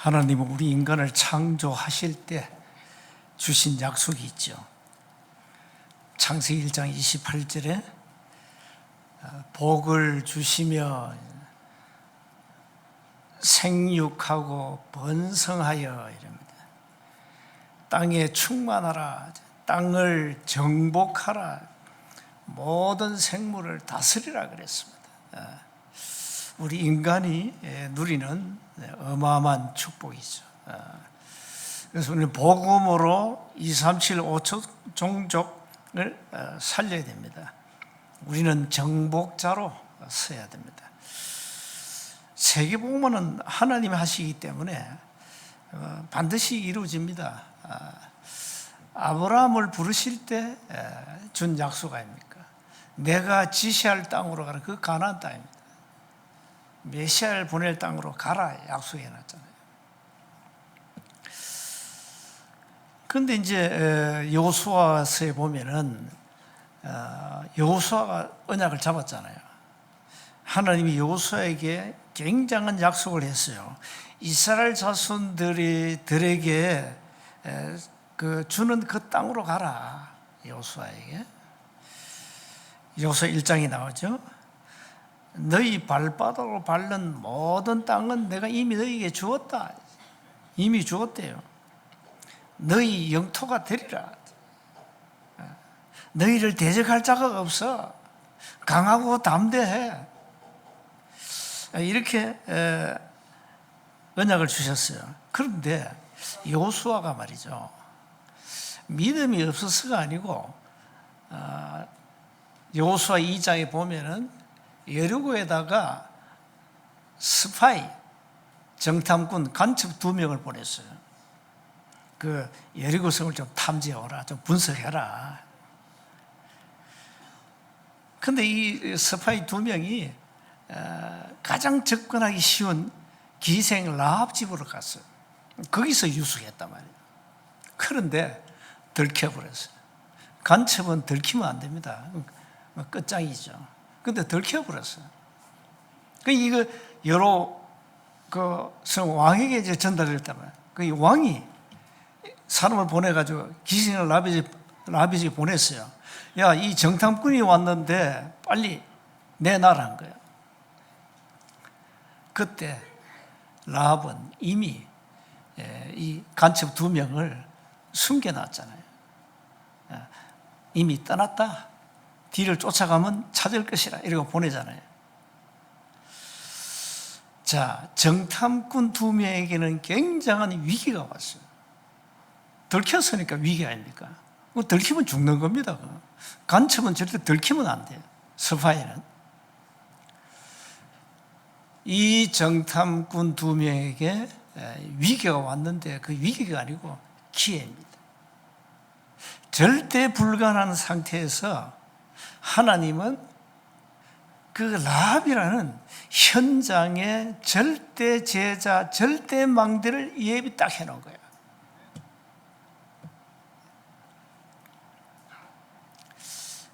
하나님은 우리 인간을 창조하실 때 주신 약속이 있죠. 창세기 1장 28절에 어, 복을 주시며 생육하고 번성하여 이럽니다. 땅에 충만하라. 땅을 정복하라. 모든 생물을 다스리라 그랬습니다. 어, 우리 인간이 예, 누리는 네, 어마어마한 축복이죠. 어, 그래서 우리는 복음으로 2, 3, 7, 5 종족을 어, 살려야 됩니다. 우리는 정복자로 서야 됩니다. 세계복음은 하나님이 하시기 때문에 어, 반드시 이루어집니다. 아, 아브라함을 부르실 때 준 약속 아닙니까? 내가 지시할 땅으로 가라. 그 가나안 땅입니다. 메시아를 보낼 땅으로 가라 약속해 놨잖아요. 그런데 이제 여호수아서에 보면은 어, 여호수아가 언약을 잡았잖아요. 하나님이 여호수아에게 굉장한 약속을 했어요. 이스라엘 자손들이 들에게 그 주는 그 땅으로 가라. 여호수아에게. 여호수아 1장이 나오죠. 너희 발바닥으로 밟는 모든 땅은 내가 이미 너희에게 주었다. 이미 주었대요. 너희 영토가 되리라. 너희를 대적할 자가 없어. 강하고 담대해. 이렇게 언약을 주셨어요. 그런데 요수아가 말이죠. 믿음이 없어서가 아니고 요수아 2장에 보면은 여리고에다가 스파이 정탐꾼 간첩 두 명을 보냈어요. 그 여리고성을 좀 탐지해오라, 좀 분석해라. 근데 이 스파이 두 명이 어, 가장 접근하기 쉬운 기생 라합 집으로 갔어요. 거기서 유숙했단 말이에요. 그런데 들켜버렸어요. 간첩은 들키면 안 됩니다. 끝장이죠. 근데 들켜버렸어요. 그 이거 여러 그성 왕에게 이제 전달했단 말이에요. 그 왕이 사람을 보내가지고 기신을 라비지 라비지 보냈어요. 야, 이 정탐꾼이 왔는데 빨리 내놔라는 거야. 그때 라합은 이미 예, 이 간첩 두 명을 숨겨놨잖아요. 예, 이미 떠났다. 뒤를 쫓아가면 찾을 것이라 이러고 보내잖아요. 자, 정탐꾼 두 명에게는 굉장한 위기가 왔어요. 들켰으니까 위기 아닙니까? 들키면 죽는 겁니다. 간첩은 절대 들키면 안 돼요. 스파이는. 이 정탐꾼 두 명에게 위기가 왔는데 그 위기가 아니고 기회입니다. 절대 불가능한 상태에서 하나님은 그 라합이라는 현장의 절대 제자, 절대 망대를 예비 딱 해놓은 거예요.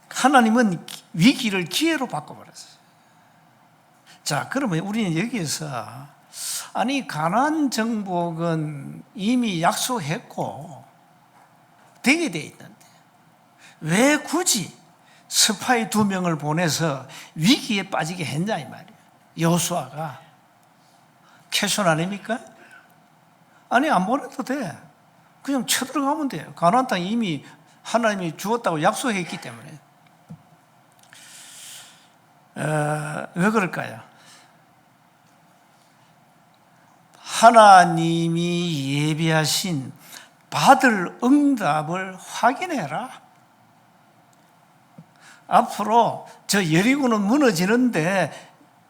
하나님은 위기를 기회로 바꿔버렸어요. 자, 그러면 우리는 여기에서 아니 가난 정복은 이미 약속했고 되게 돼 있는데 왜 굳이 스파이 두 명을 보내서 위기에 빠지게 했냐 이 말이에요. 여수아가 캐션 아닙니까? 아니 안 보내도 돼. 그냥 쳐들어가면 돼요. 가나안 땅 이미 하나님이 주었다고 약속했기 때문에. 어, 왜 그럴까요? 하나님이 예비하신 받을 응답을 확인해라. 앞으로 저 여리고는 무너지는데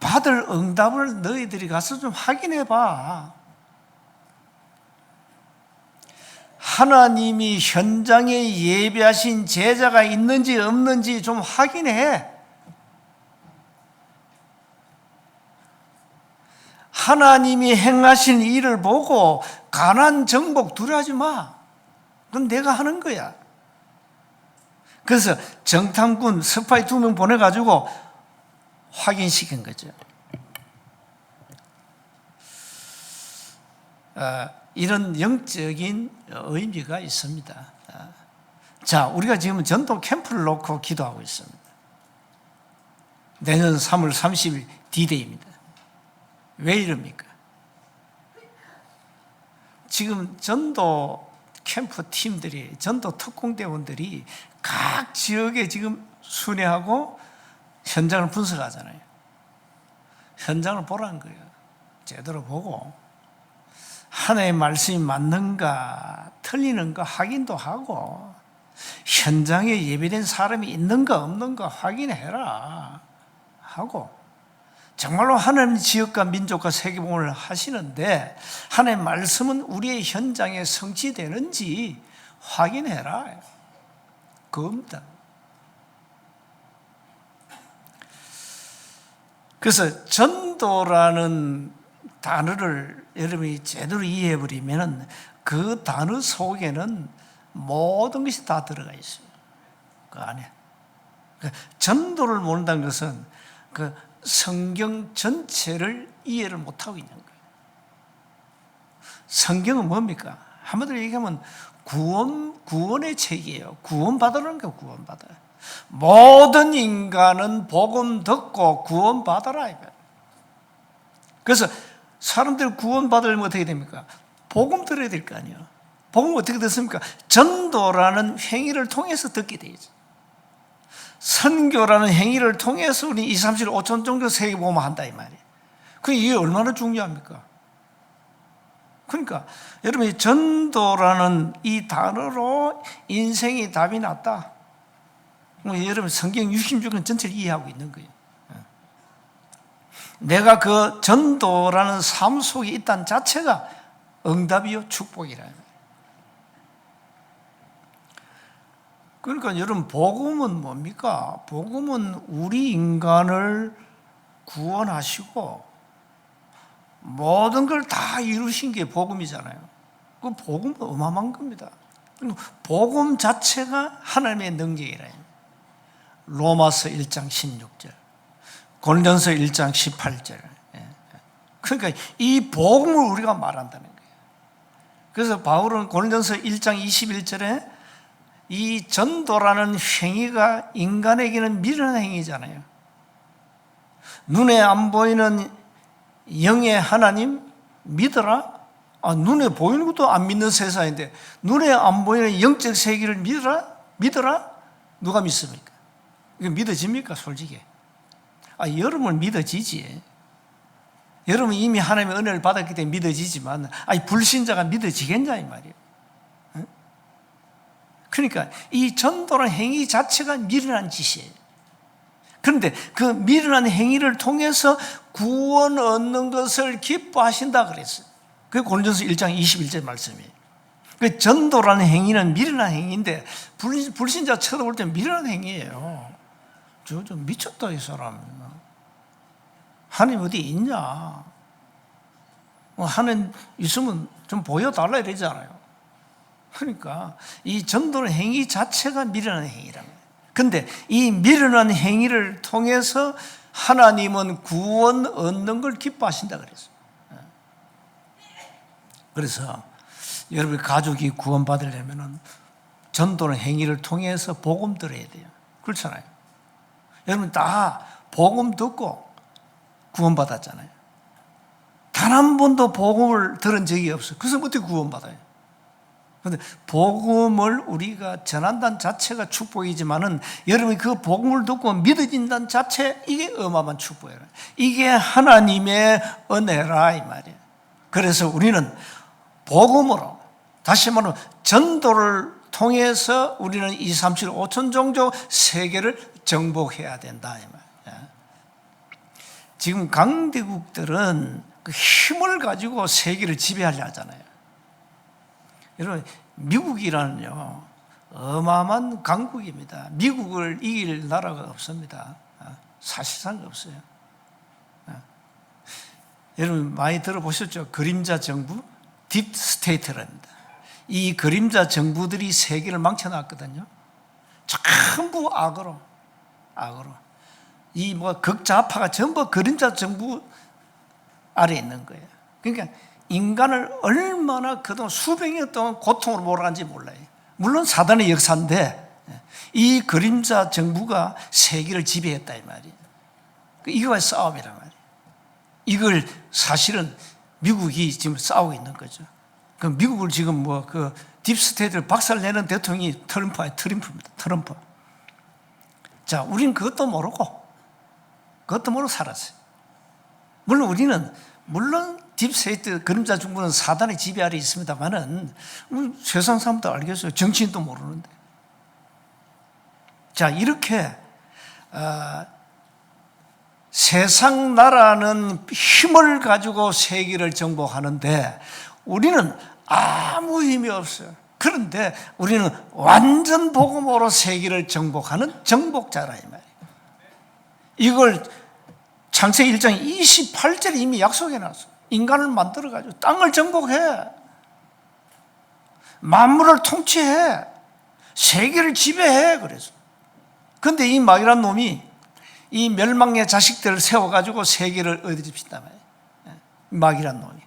받을 응답을 너희들이 가서 좀 확인해 봐. 하나님이 현장에 예비하신 제자가 있는지 없는지 좀 확인해. 하나님이 행하신 일을 보고 가난 정복 두려워하지 마. 그건 내가 하는 거야. 그래서 정탐꾼 스파이 두 명 보내가지고 확인시킨 거죠. 어, 이런 영적인 의미가 있습니다. 어. 자, 우리가 지금 전도 캠프를 놓고 기도하고 있습니다. 내년 3월 30일 D-Day입니다. 왜 이럽니까? 지금 전도 캠프 팀들이, 전도 특공대원들이 각 지역에 지금 순회하고 현장을 분석하잖아요. 현장을 보라는 거예요. 제대로 보고 하나의 말씀이 맞는가 틀리는가 확인도 하고 현장에 예비된 사람이 있는가 없는가 확인해라 하고 정말로 하나님 지역과 민족과 세계봉을 하시는데 하나님 말씀은 우리의 현장에 성취되는지 확인해라 그 겁니다. 그래서 전도라는 단어를 여러분이 제대로 이해해 버리면 그 단어 속에는 모든 것이 다 들어가 있어요. 그 안에. 그 전도를 모른다는 것은 그 성경 전체를 이해를 못하고 있는 거예요. 성경은 뭡니까? 한마디로 얘기하면 구원, 구원의 책이에요. 구원받으라는 게 구원받아요. 모든 인간은 복음 듣고 구원받아라. 그래서 사람들 구원받으려면 어떻게 됩니까? 복음 들어야 될 거 아니에요. 복음 어떻게 듣습니까? 전도라는 행위를 통해서 듣게 되죠. 선교라는 행위를 통해서 우리 2, 3, 7, 5천 정도 세계보험 한다 이 말이에요. 그 이게 얼마나 중요합니까? 그러니까 여러분 전도라는 이 단어로 인생이 답이 났다. 뭐 여러분 성경 66권 전체를 이해하고 있는 거예요. 내가 그 전도라는 삶 속에 있다는 자체가 응답이요 축복이라. 그러니까 여러분 복음은 뭡니까? 복음은 우리 인간을 구원하시고 모든 걸 다 이루신 게 복음이잖아요. 그 복음은 어마어마한 겁니다. 복음 자체가 하나님의 능력이라. 로마서 1장 16절, 고린도서 1장 18절. 그러니까 이 복음을 우리가 말한다는 거예요. 그래서 바울은 고린도서 1장 21절에 이 전도라는 행위가 인간에게는 미련한 행위잖아요. 눈에 안 보이는 영의 하나님 믿어라? 아, 눈에 보이는 것도 안 믿는 세상인데 눈에 안 보이는 영적 세계를 믿어라? 믿어라? 누가 믿습니까? 이거 믿어집니까? 솔직히. 아, 여러분 믿어지지. 여러분 이미 하나님의 은혜를 받았기 때문에 믿어지지만 아니 불신자가 믿어지겠냐 이 말이에요. 그러니까 이 전도라는 행위 자체가 미련한 짓이에요. 그런데 그 미련한 행위를 통해서 구원 얻는 것을 기뻐하신다 그랬어요. 그게 고린도서 1장 21절 말씀이에요. 그 전도라는 행위는 미련한 행위인데 불신자 쳐다볼 때 미련한 행위예요. 저좀 미쳤다 이 사람. 하나님 어디 있냐? 뭐 하나님 있으면 좀 보여달라 이러잖아요. 그러니까 이 전도는 행위 자체가 미련한 행위라는. 근데 이 미련한 행위를 통해서 하나님은 구원 얻는 걸 기뻐하신다 그랬어요. 그래서 여러분 가족이 구원받으려면 전도는 행위를 통해서 복음 들어야 돼요. 그렇잖아요. 여러분 다 복음 듣고 구원받았잖아요. 단 한 번도 복음을 들은 적이 없어요. 그래서 어떻게 구원받아요? 그런데 복음을 우리가 전한다는 자체가 축복이지만은 여러분이 그 복음을 듣고 믿어진다는 자체 이게 어마어마한 축복이에요. 이게 하나님의 은혜라 이 말이에요. 그래서 우리는 복음으로 다시 말하면 전도를 통해서 우리는 2, 3, 7, 5천 종족 세계를 정복해야 된다 이 말이에요. 지금 강대국들은 그 힘을 가지고 세계를 지배하려 하잖아요. 여러분, 미국이라는요, 어마어마한 강국입니다. 미국을 이길 나라가 없습니다. 아, 사실상 없어요. 아. 여러분, 많이 들어보셨죠? 그림자 정부? 딥 스테이트랍니다. 이 그림자 정부들이 세계를 망쳐놨거든요. 전부 악으로, 악으로. 이 뭐 극좌파가 전부 그림자 정부 아래 있는 거예요. 그러니까 인간을 얼마나 그동안 수백 년 동안 고통으로 몰아간지 몰라요. 물론 사단의 역사인데 이 그림자 정부가 세계를 지배했다 이 말이에요. 이거와 싸움이란 말이에요. 이걸 사실은 미국이 지금 싸우고 있는 거죠. 그 미국을 지금 뭐 그 딥스테이트를 박살내는 대통령이 트럼프야, 트럼프입니다. 트럼프. 자, 우리는 그것도 모르고, 그것도 모르고 살았어요. 물론 우리는, 물론 딥스테이트 그림자 정부는 사단의 지배 아래 있습니다만은, 음, 세상 사람도 알겠어요. 정치인도 모르는데. 자, 이렇게, 어, 세상 나라는 힘을 가지고 세계를 정복하는데 우리는 아무 힘이 없어요. 그런데 우리는 완전 복음으로 세계를 정복하는 정복자라 이 말이에요. 이걸 창세기 1장 28절에 이미 약속해 놨어요. 인간을 만들어 가지고 땅을 정복해. 만물을 통치해. 세계를 지배해 그래서. 근데 이 마귀란 놈이 이 멸망의 자식들을 세워 가지고 세계를 얻어집시다 말이에요. 예, 마귀란 놈이.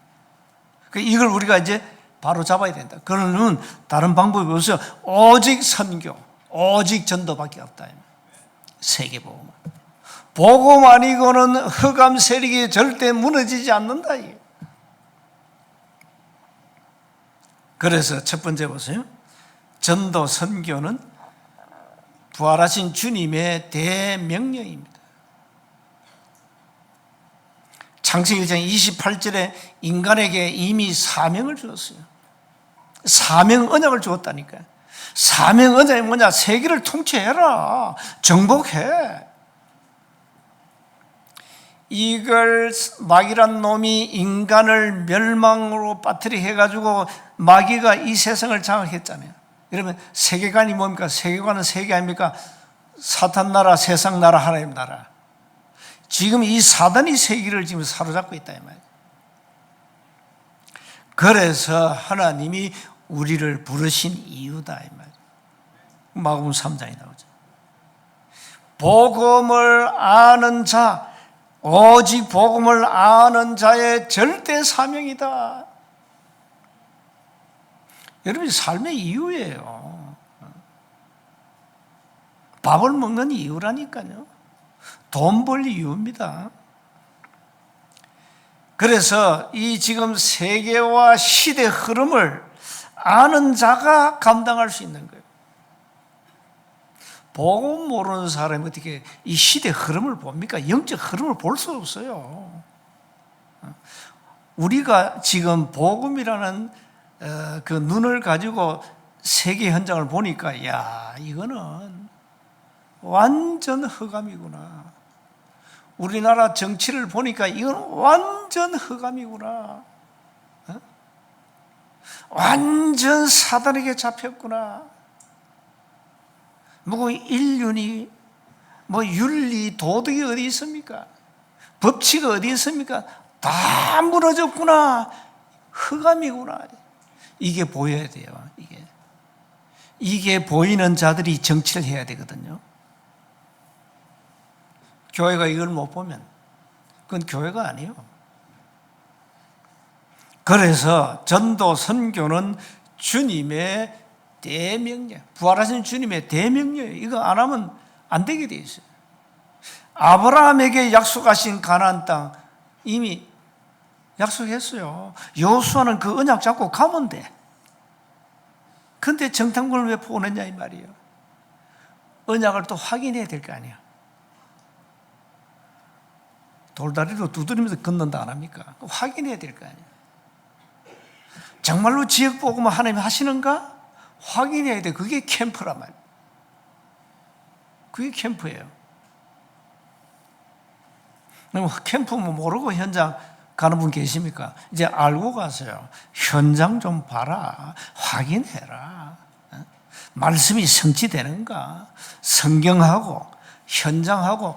그 이걸 우리가 이제 바로 잡아야 된다. 그러면 다른 방법이 없어요. 오직 선교, 오직 전도밖에 없다. 세계 복음. 복음 아니고는 흑암 세력이 절대 무너지지 않는다. 그래서 첫 번째 보세요. 전도 선교는 부활하신 주님의 대명령입니다. 창세기 1장 28절에 인간에게 이미 사명을 주었어요. 사명 언약을 주었다니까요. 사명 언약이 뭐냐? 세계를 통치해라. 정복해. 이걸 마귀란 놈이 인간을 멸망으로 빠뜨리 해가지고 마귀가 이 세상을 장악했잖아요. 여러분 세계관이 뭡니까? 세계관은 세계 아닙니까? 사탄 나라, 세상 나라, 하나님 나라. 지금 이 사단이 세계를 지금 사로잡고 있다 이 말이에요. 그래서 하나님이 우리를 부르신 이유다 이 말이에요. 마가복음 3장에 나오죠. 복음을 아는 자, 오직 복음을 아는 자의 절대 사명이다. 여러분 삶의 이유예요. 밥을 먹는 이유라니까요. 돈 벌 이유입니다. 그래서 이 지금 세계와 시대 흐름을 아는 자가 감당할 수 있는 거예요. 복음 모르는 사람이 어떻게 이 시대 흐름을 봅니까? 영적 흐름을 볼 수 없어요. 우리가 지금 복음이라는 어, 그 눈을 가지고 세계 현장을 보니까 야 이거는 완전 흑암이구나. 우리나라 정치를 보니까 이건 완전 흑암이구나. 어? 완전 사단에게 잡혔구나. 뭐 인륜이 뭐 윤리 도덕이 어디 있습니까? 법칙이 어디 있습니까? 다 무너졌구나. 흑암이구나. 이게 보여야 돼요. 이게 이게 보이는 자들이 정치를 해야 되거든요. 교회가 이걸 못 보면 그건 교회가 아니에요. 그래서 전도 선교는 주님의 대명령, 부활하신 주님의 대명령이에요. 이거 안 하면 안 되게 돼 있어요. 아브라함에게 약속하신 가나안 땅 이미 약속했어요. 여수아는 그 언약 잡고 가면 돼. 근데 정탐꾼을 왜 보냈냐 이 말이에요. 언약을 또 확인해야 될 거 아니야. 돌다리로 두드리면서 걷는다 안 합니까? 확인해야 될 거 아니야. 정말로 지역 복음을 하나님이 하시는가? 확인해야 돼. 그게 캠프란 말이야. 그게 캠프예요. 캠프 뭐 모르고 현장 가는 분 계십니까? 이제 알고 가세요. 현장 좀 봐라. 확인해라. 어? 말씀이 성취되는가? 성경하고 현장하고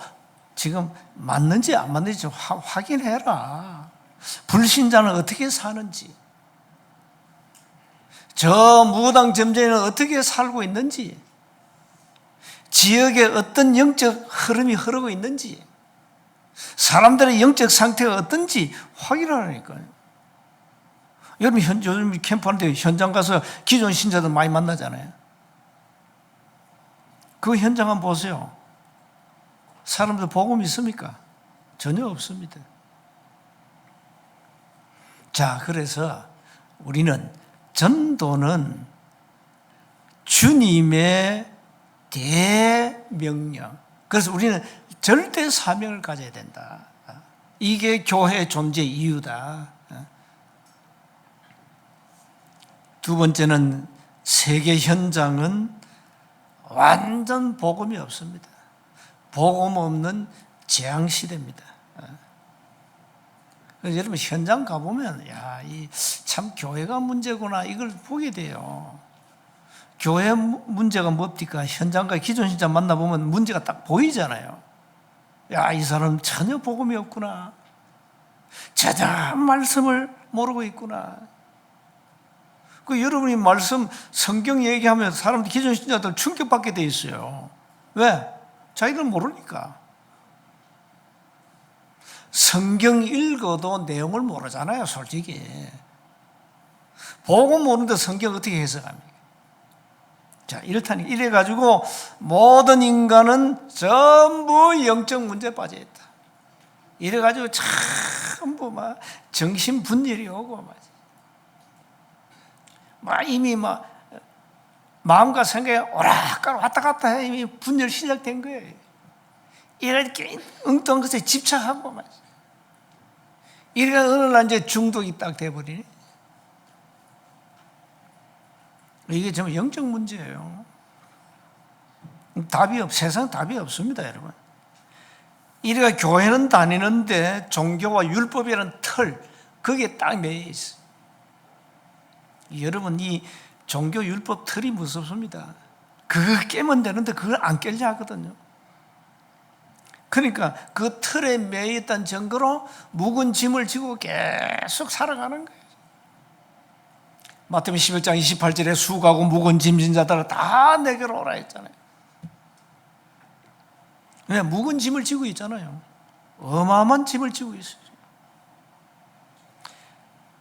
지금 맞는지 안 맞는지 확인해라. 불신자는 어떻게 사는지, 저 무당 점쟁이는 어떻게 살고 있는지, 지역에 어떤 영적 흐름이 흐르고 있는지, 사람들의 영적 상태가 어떤지 확인하라니까요. 여러분 현, 요즘 캠프하는데 현장 가서 기존 신자들 많이 만나잖아요. 그 현장 한번 보세요. 사람들 복음 있습니까? 전혀 없습니다. 자, 그래서 우리는 전도는 주님의 대명령. 그래서 우리는 절대 사명을 가져야 된다. 이게 교회 존재 이유다. 두 번째는 세계 현장은 완전 복음이 없습니다. 복음 없는 재앙 시대입니다. 여러분 현장 가보면 야, 이 참 교회가 문제구나 이걸 보게 돼요. 교회 문제가 뭡니까? 현장과 기존 신자 만나보면 문제가 딱 보이잖아요. 야, 이 사람 전혀 복음이 없구나. 제대한 말씀을 모르고 있구나. 그 여러분이 말씀 성경 얘기하면 사람들 기존 신자들 충격받게 돼 있어요. 왜? 자기들 모르니까. 성경 읽어도 내용을 모르잖아요, 솔직히. 보고 모르는데 성경 어떻게 해석합니까? 자, 이렇다니, 이래가지고 모든 인간은 전부 영적 문제에 빠져있다. 이래가지고 전부 막 정신 분열이 오고 막, 막 이미 막 마음과 생각이 오락가락 왔다 갔다 해 이미 분열 시작된 거예요. 이렇게 엉뚱한 것에 집착하고 막. 이래가 어느 날 이제 중독이 딱 돼버리네. 이게 정말 영적 문제예요. 답이 없, 세상 답이 없습니다, 여러분. 이래가 교회는 다니는데 종교와 율법이라는 틀, 그게 딱 매여 있어. 여러분, 이 종교 율법 틀이 무섭습니다. 그거 깨면 되는데 그걸 안 깰려 하거든요. 그러니까 그 틀에 매여 있던 증거로 묵은 짐을 지고 계속 살아가는 거예요. 마태복음 11장 28절에 수고하고 묵은 짐진 자들아 다 내게로 오라 했잖아요. 왜 묵은 짐을 지고 있잖아요. 어마어마한 짐을 지고 있어요.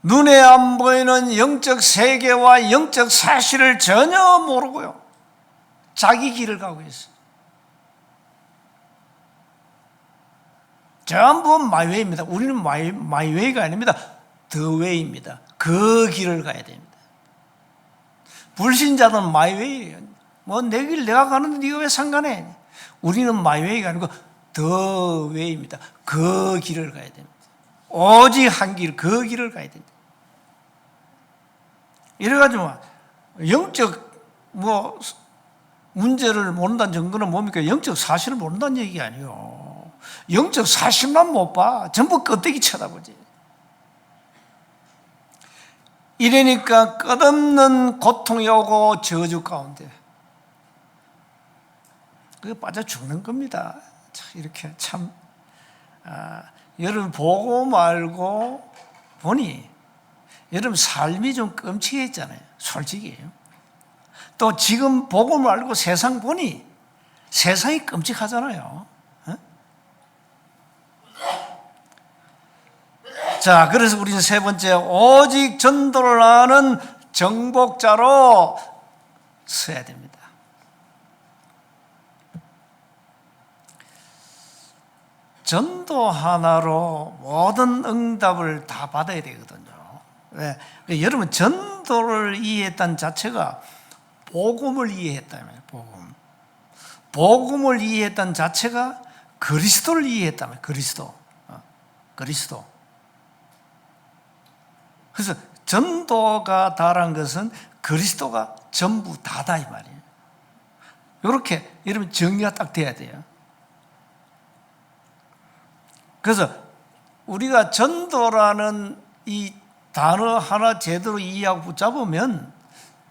눈에 안 보이는 영적 세계와 영적 사실을 전혀 모르고요. 자기 길을 가고 있어요. 전부 마이웨이입니다. 우리는 마이, 마이웨이가 아닙니다. 더웨이입니다. 그 길을 가야 됩니다. 불신자는 마이웨이예요. 뭐내 길 내가 가는데 네가 왜 상관해? 우리는 마이웨이가 아니고 더웨이입니다. 그 길을 가야 됩니다. 오직 한 길, 그 길을 가야 됩니다. 이래가지고 영적 뭐 문제를 모른다는 증거는 뭡니까? 영적 사실을 모른다는 얘기 아니에요. 영적 사실만 못 봐. 전부 껍데기 쳐다보지. 이러니까 끝없는 고통이 오고 저주 가운데 그게 빠져 죽는 겁니다. 이렇게 참 아, 여러분 보고 말고 보니 여러분 삶이 좀 끔찍했잖아요. 솔직히. 또 지금 보고 말고 세상 보니 세상이 끔찍하잖아요. 어? 자, 그래서 우리는 세 번째, 오직 전도를 하는 정복자로 서야 됩니다. 전도 하나로 모든 응답을 다 받아야 되거든요. 왜? 여러분, 전도를 이해했다는 자체가 복음을 이해했다면, 복음. 복음을 이해했다는 자체가 그리스도를 이해했다면, 그리스도. 어, 그리스도. 그래서 전도가 다란 것은 그리스도가 전부 다다 이 말이에요. 이렇게 여러분 정리가 딱 돼야 돼요. 그래서 우리가 전도라는 이 단어 하나 제대로 이해하고 붙잡으면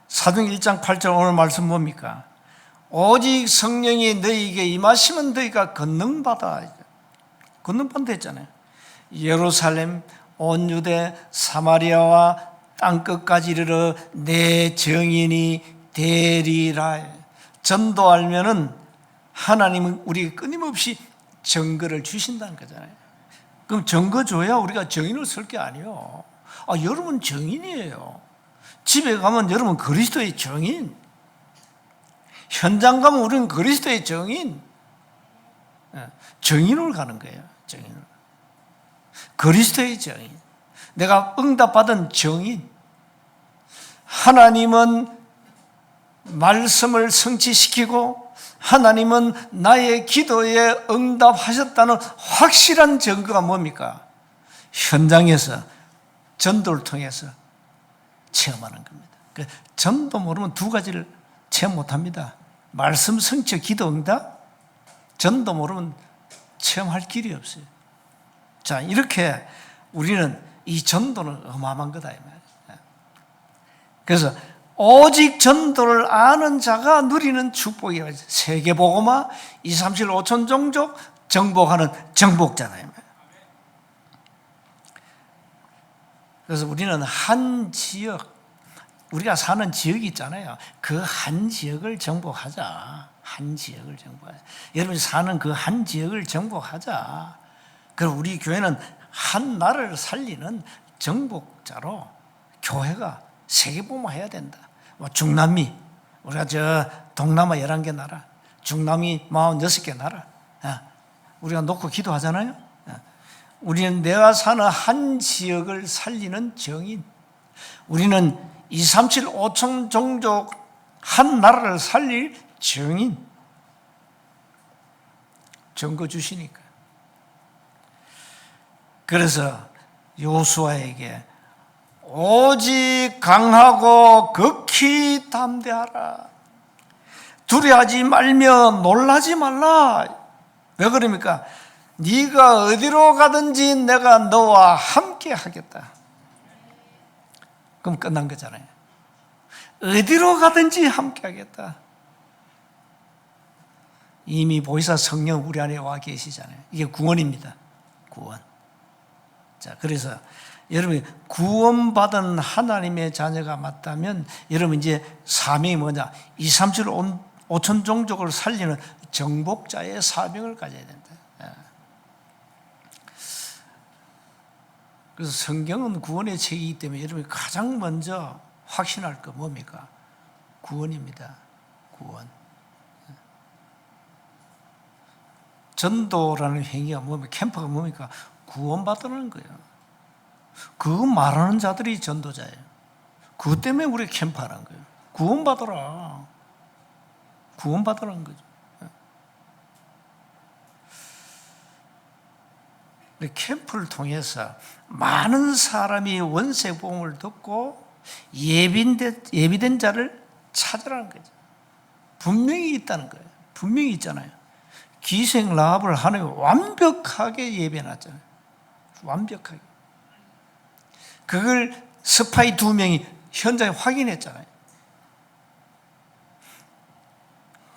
사도행 1장 8절 오늘 말씀 뭡니까? 오직 성령이 너희에게 임하시면 너희가 건능받아. 건능받다 했잖아요. 예루살렘, 온 유대, 사마리아와 땅 끝까지 이르러 내 정인이 되리라. 전도하면은 하나님은 우리에게 끊임없이 증거를 주신다는 거잖아요. 그럼 증거 줘야 우리가 정인을 쓸 게 아니에요. 아, 여러분 정인이에요. 집에 가면 여러분 그리스도의 정인. 현장 가면 우리는 그리스도의 정인. 예, 정인으로 가는 거예요. 정인. 그리스도의 정인. 내가 응답받은 정인. 하나님은 말씀을 성취시키고 하나님은 나의 기도에 응답하셨다는 확실한 증거가 뭡니까? 현장에서 전도를 통해서 체험하는 겁니다. 그 전도 모르면 두 가지를 체험 못 합니다. 말씀 성취 기도 응답, 전도 모르면 체험할 길이 없어요. 자, 이렇게 우리는 이 전도는 어마어마한 거다. 이 말이에요. 그래서 오직 전도를 아는 자가 누리는 축복이에요. 세계보고마 2, 3, 7, 5천 종족 정복하는 정복자다. 그래서 우리는 한 지역, 우리가 사는 지역이 있잖아요. 그 한 지역을 정복하자. 한 지역을 정복하자. 여러분이 사는 그 한 지역을 정복하자. 그럼 우리 교회는 한 나라를 살리는 정복자로 교회가 세계보고해야 된다. 뭐 중남미, 우리가 저 동남아 11개 나라, 중남미 46개 나라, 아, 우리가 놓고 기도하잖아요. 아, 우리는 내가 사는 한 지역을 살리는 정인. 우리는 2, 3, 7, 5천 종족 한 나라를 살릴 정인. 증거 주시니까. 그래서 요수아에게 오직 강하고 극히 담대하라. 두려하지 말며 놀라지 말라. 왜 그럽니까? 네가 어디로 가든지 내가 너와 함께 하겠다. 그럼 끝난 거잖아요. 어디로 가든지 함께 하겠다. 이미 보이사 성령 우리 안에 와 계시잖아요. 이게 구원입니다. 구원. 자, 그래서 여러분 구원받은 하나님의 자녀가 맞다면 여러분 이제 사명이 뭐냐? 2, 3, 7, 5천 종족을 살리는 정복자의 사명을 가져야 된다. 예. 그래서 성경은 구원의 책이기 때문에 여러분이 가장 먼저 확신할 거 뭡니까? 구원입니다. 구원. 예. 전도라는 행위가 뭡니까? 캠프가 뭡니까? 구원받으라는 거예요. 그거 말하는 자들이 전도자예요. 그것 때문에 우리 캠프하는 거예요. 구원받으라. 구원받으라는 거죠. 캠프를 통해서 많은 사람이 원세복음을 듣고 예비된, 예비된 자를 찾으라는 거죠. 분명히 있다는 거예요. 분명히 있잖아요. 기생 라합을 하나님 완벽하게 예배해놨잖아요. 완벽하게. 그걸 스파이 두 명이 현장에 확인했잖아요.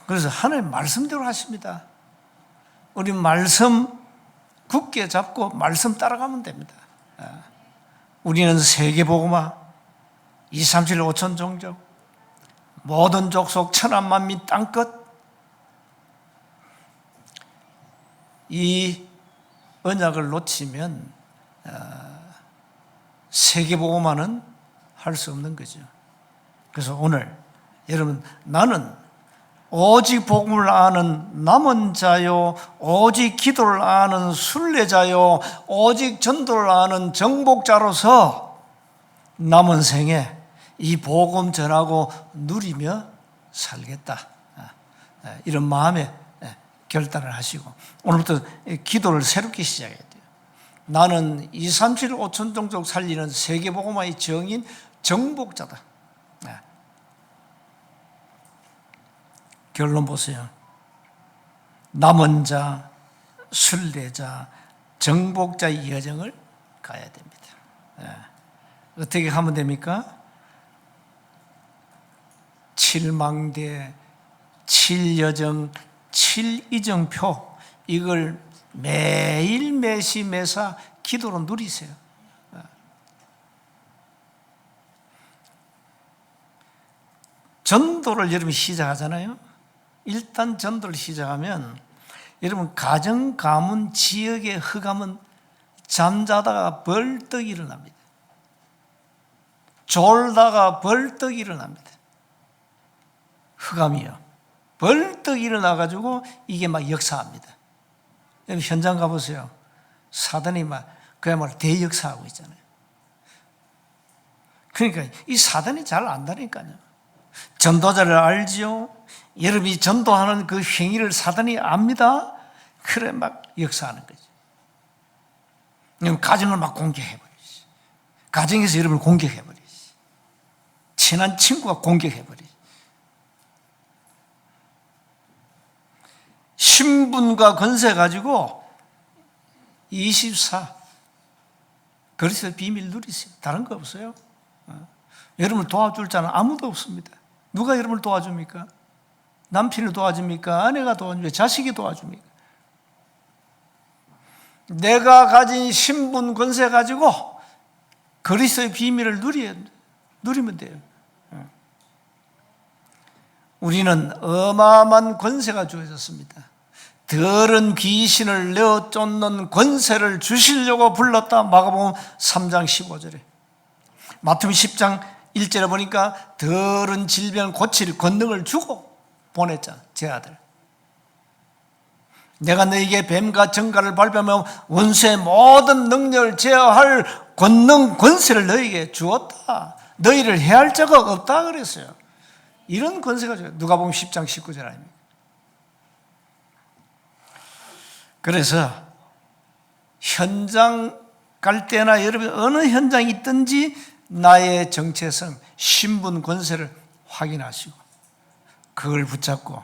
그래서 하나님 말씀대로 하십니다. 우리 말씀 굳게 잡고 말씀 따라가면 됩니다. 아, 우리는 세계보고마 2, 3, 7, 5천 종족 모든 족속 천한 만민 땅끝 이 언약을 놓치면 아, 세계보고만은 할 수 없는 거죠. 그래서 오늘 여러분 나는 오직 복음을 아는 남은 자요, 오직 기도를 아는 순례자요, 오직 전도를 아는 정복자로서 남은 생에 이 복음 전하고 누리며 살겠다. 아, 아, 이런 마음에 예, 결단을 하시고 오늘부터 기도를 새롭게 시작해야 돼요. 나는 2, 3, 7, 5천 종족 살리는 세계복음화의 정인 정복자다. 결론 보세요. 남은 자, 순례자, 정복자의 여정을 가야 됩니다. 예. 어떻게 하면 됩니까? 칠망대, 칠여정, 칠이정표 이걸 매일 매시 매사 기도로 누리세요. 예. 전도를 여러분 시작하잖아요. 일단 전도를 시작하면 여러분 가정 가문 지역의 흑암은 잠자다가 벌떡 일어납니다. 졸다가 벌떡 일어납니다. 흑암이요. 벌떡 일어나가지고 이게 막 역사합니다. 현장 가보세요. 사단이 막 그야말로 대역사하고 있잖아요. 그러니까 이 사단이 잘 안다니까요. 전도자를 알지요. 여러분이 전도하는 그 행위를 사단이 압니다. 그래 막 역사하는 거죠. 그럼 가정을 막 공격해버리지. 가정에서 여러분을 공격해버리지. 친한 친구가 공격해버리지. 신분과 권세 가지고 24 그리스도의 비밀 누리세요. 다른 거 없어요. 어. 여러분을 도와줄 자는 아무도 없습니다. 누가 여러분을 도와줍니까? 남편이 도와줍니까? 아내가 도와줍니까? 자식이 도와줍니까? 내가 가진 신분 권세 가지고 그리스도의 비밀을 누리, 누리면 돼요. 어. 우리는 어마어마한 권세가 주어졌습니다. 더러운 귀신을 내어 쫓는 권세를 주시려고 불렀다. 마가복음 3장 15절에. 마태복음 10장 1절에 보니까 더러운 질병 고칠 권능을 주고 보냈잖아. 제 아들. 내가 너에게 뱀과 정갈을 밟으며 원수의 모든 능력을 제어할 권능 권세를 너에게 주었다. 너희를 해할 자가 없다 그랬어요. 이런 권세가 줘요. 누가 보면 10장 19절 아닙니까? 그래서 현장 갈 때나 여러분 어느 현장에 있든지 나의 정체성, 신분, 권세를 확인하시고 그걸 붙잡고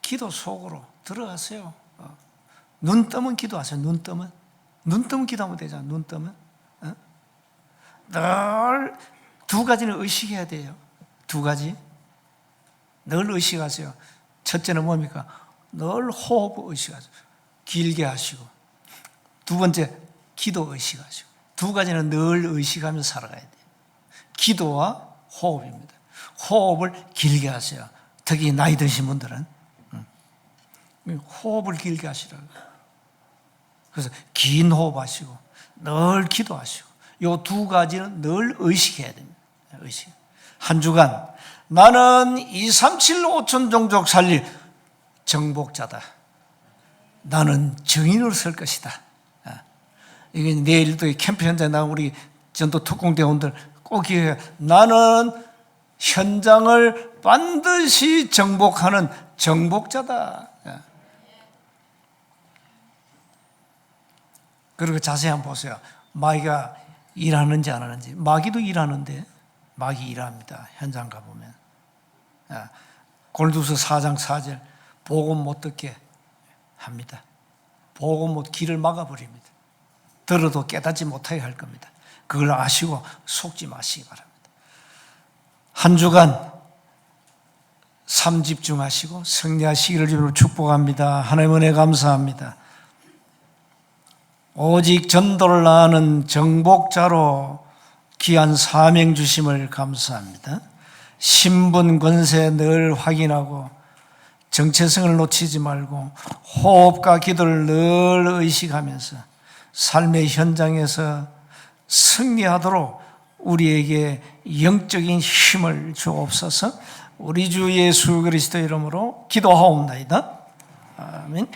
기도 속으로 들어가세요. 어. 눈 뜨면 기도하세요. 눈 뜨면 눈 뜨면 기도하면 되잖아. 눈 뜨면 어? 늘두 가지는 의식해야 돼요. 두 가지 늘 의식하세요. 첫째는 뭡니까? 늘 호흡 의식하세요. 길게 하시고 두 번째 기도 의식하시고 두 가지는 늘 의식하면서 살아가야 돼요. 기도와 호흡입니다. 호흡을 길게 하세요. 특히 나이 드신 분들은 음. 호흡을 길게 하시라고. 그래서 긴 호흡하시고 늘 기도하시고 이두 가지는 늘 의식해야 됩니다. 의식. 한 주간 나는 2, 3, 7, 5천 종족 살릴 정복자다. 나는 정인으로 설 것이다. 아, 이게 내일도 캠프 현장에 나온 우리 전도 특공대원들 꼭 기억해. 나는 현장을 반드시 정복하는 정복자다. 아. 그리고 자세히 한번 보세요. 마귀가 일하는지 안 하는지. 마귀도 일하는데, 마귀 일합니다. 현장 가보면. 아, 골두서 4장 4절. 복음 못 듣게 합니다. 복음 못 길을 막아버립니다. 들어도 깨닫지 못하게 할 겁니다. 그걸 아시고 속지 마시기 바랍니다. 한 주간 삶 집중하시고 승리하시기를 주로 축복합니다. 하나님 은혜 감사합니다. 오직 전도를 나는 정복자로 귀한 사명 주심을 감사합니다. 신분 권세 늘 확인하고 정체성을 놓치지 말고 호흡과 기도를 늘 의식하면서 삶의 현장에서 승리하도록 우리에게 영적인 힘을 주옵소서 우리 주 예수 그리스도 이름으로 기도하옵나이다. 아멘.